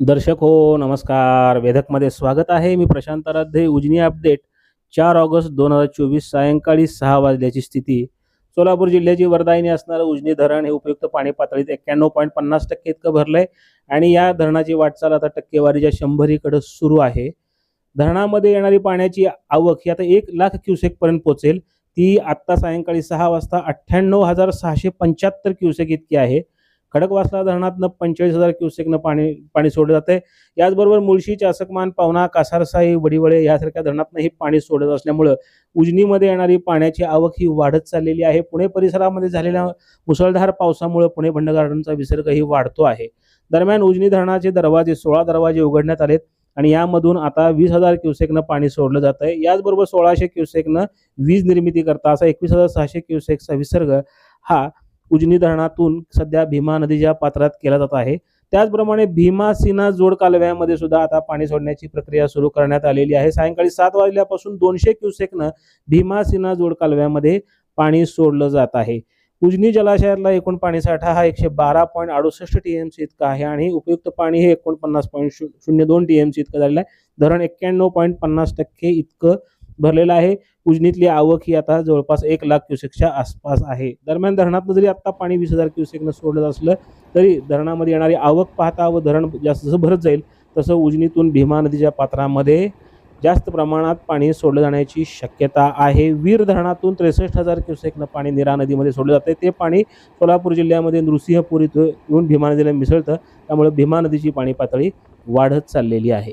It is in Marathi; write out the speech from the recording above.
दर्शक हो नमस्कार. वेधकमध्ये स्वागत आहे. मी प्रशांत आराध्ये उजनी अपडेट. चार ऑगस्ट दोन हजार चोवीस सायंकाळी सहा वाजल्याची स्थिती. सोलापूर जिल्ह्याची वरदायिनी असणारं उजनी धरण हे उपयुक्त पाणी पातळीत एक्क्याण्णव पॉईंट पन्नास टक्के इतकं भरलंय आणि या धरणाची वाटचाल आता टक्केवारीच्या शंभरीकडे सुरू आहे. धरणामध्ये येणारी पाण्याची आवक ही आता एक लाख क्युसेकपर्यंत पोहोचेल ती आत्ता सायंकाळी सहा वाजता अठ्ठ्याण्णव हजार सहाशे पंच्याहत्तर क्युसेक इतकी आहे. खडकवासला धरणातनं पंचेचाळीस हजार क्युसेकनं पाणी पाणी सोडलं जाते याचबरोबर मुळशी चासकमान पावना कासारसाई वडिवळे यासारख्या धरणातनंही पाणी सोडत असल्यामुळं उजनीमध्ये येणारी पाण्याची आवक ही वाढत चाललेली आहे. पुणे परिसरामध्ये झालेल्या मुसळधार पावसामुळे पुणे बंडगार्डनचा विसर्गही वाढतो आहे. दरम्यान उजनी धरणाचे दरवाजे सोळा दरवाजे उघडण्यात आलेत आणि यामधून आता वीस हजार क्युसेकनं पाणी सोडलं जात आहे याचबरोबर सोळाशे क्युसेकनं वीज निर्मिती करता असा एकवीस हजार सहाशे क्युसेकचा विसर्ग हा उजनी धरणातून सध्या भीमा नदीच्या पात्रात केला जात आहे. त्याचप्रमाणे भीमा सिना जोड कालव्यामध्ये सुद्धा आता पाणी सोडण्याची प्रक्रिया सुरू करण्यात आलेली आहे. सायंकाळी सात वाजल्यापासून दोनशे क्युसेकनं भीमा सिना जोड कालव्यामध्ये पाणी सोडलं जात आहे. उजनी जलाशयातला एकूण पाणीसाठा हा एकशे बारा पॉईंट अडुसष्ट टी एम सी इतका आहे आणि उपयुक्त पाणी हे एकोणपन्नास पॉईंट शून्य दोन टी एम सी इतकं झालेलं आहे. धरण एक्क्याण्णव पॉईंट पन्नास टक्के इतकं भरलेलं आहे. उजनीतली आवक ही आता जवळपास एक लाख क्युसेकच्या आसपास आहे. दरम्यान धरणातनं जरी आता पाणी वीस हजार क्युसेकनं सोडलं असलं तरी धरणामध्ये येणारी आवक पाहता व धरण जास्त जसं भरत जाईल तसं उजनीतून भीमा नदीच्या पात्रामध्ये जास्त प्रमाणात पाणी सोडलं जाण्याची शक्यता आहे. वीर धरणातून त्रेसष्ट हजार क्युसेकनं पाणी निरा नदीमध्ये सोडलं जाते ते पाणी सोलापूर जिल्ह्यामध्ये नृसिंहपूर इथं येऊन भीमा नदीला मिसळतं. त्यामुळे भीमा नदीची पाणी पातळी वाढत चाललेली आहे.